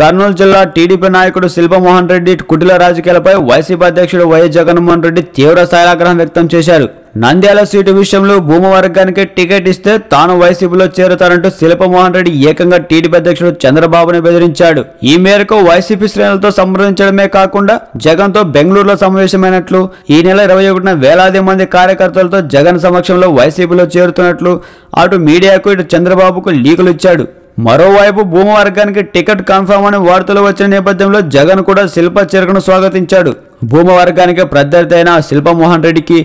కర్నూలు జిల్లా టీడీపీ నాయకుడు శిల్పమోహన్ రెడ్డి కుటిల రాజకీయాలపై వైసీపీ అధ్యక్షుడు వైఎస్ జగన్మోహన్ రెడ్డి తీవ్ర స్థాయిగ్రహం వ్యక్తం చేశారు. నంద్యాల సీటు విషయంలో భూమ వర్గానికి టికెట్ ఇస్తే తాను వైసీపీలో చేరుతారంటూ శిల్పమోహన్ రెడ్డి ఏకంగా టీడీపీ అధ్యక్షుడు చంద్రబాబుని బెదిరించాడు. ఈ మేరకు వైసీపీ శ్రేణులతో సంప్రదించడమే కాకుండా జగన్తో బెంగళూరులో సమావేశమైనట్లు ఈ నెల ఇరవై ఒకటిన వేలాది మంది కార్యకర్తలతో జగన్ సమక్షంలో వైసీపీలో చేరుతున్నట్లు అటు మీడియాకు ఇటు చంద్రబాబుకు లీకులు ఇచ్చాడు. మరోవైపు భూమవర్గానికి టికెట్ కన్ఫర్మ్ అని వార్తలు వచ్చిన నేపథ్యంలో జగన్ కూడా శిల్ప చిరకను స్వాగతించాడు. భూమవర్గానికి ప్రత్యర్థి అయిన శిల్పమోహన్ రెడ్డికి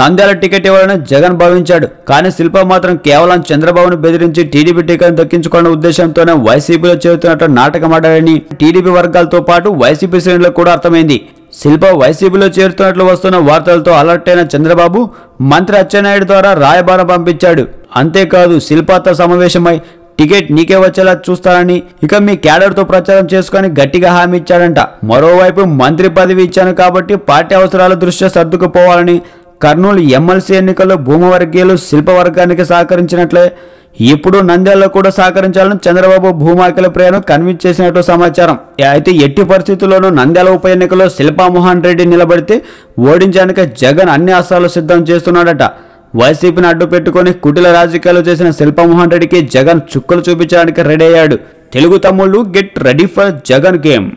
నంద్యాల టికెట్ ఇవ్వాలని జగన్ భావించాడు. కానీ శిల్ప మాత్రం కేవలం చంద్రబాబును బెదిరించి టీడీపీ టికెట్ దక్కించుకున్న ఉద్దేశంతోనే వైసీపీలో చేరుతున్నట్టు నాటకమాడారని టీడీపీ వర్గాలతో పాటు వైసీపీ శ్రేణులకు కూడా అర్థమైంది. శిల్ప వైసీపీలో చేరుతున్నట్లు వస్తున్న వార్తలతో అలర్ట్ అయిన చంద్రబాబు మంత్రి అచ్చెన్నాయుడు ద్వారా రాయబారం పంపించాడు. అంతేకాదు శిల్పాతో సమావేశమై టికెట్ నీకే వచ్చేలా చూస్తానని ఇక మీ క్యాడర్తో ప్రచారం చేసుకొని గట్టిగా హామీ ఇచ్చాడంట. మరోవైపు మంత్రి పదవి ఇచ్చాను కాబట్టి పార్టీ అవసరాల దృష్ట్యా సర్దుకుపోవాలని కర్నూలు ఎమ్మెల్సీ ఎన్నికల్లో భూమవర్గీయులు శిల్పవర్గానికి సహకరించినట్లే ఇప్పుడు నంద్యాలలో కూడా సహకరించాలని చంద్రబాబు భూమాకిల ప్రియను కన్విన్స్ చేసినట్టు సమాచారం. అయితే ఎట్టి పరిస్థితుల్లోనూ నంద్యాల ఉప ఎన్నికల్లో శిల్పామోహన్ రెడ్డి నిలబడితే ఓడించడానికి జగన్ అన్ని అస్త్రాలు సిద్ధం చేస్తున్నాడట. వైసీపీని అడ్డు పెట్టుకుని కుటిల రాజకీయాలు చేసిన శిల్పమోహన్ రెడ్డికి జగన్ చుక్కలు చూపించడానికి రెడీ అయ్యాడు. తెలుగు తమ్ముళ్ళు get ready for Jagan game.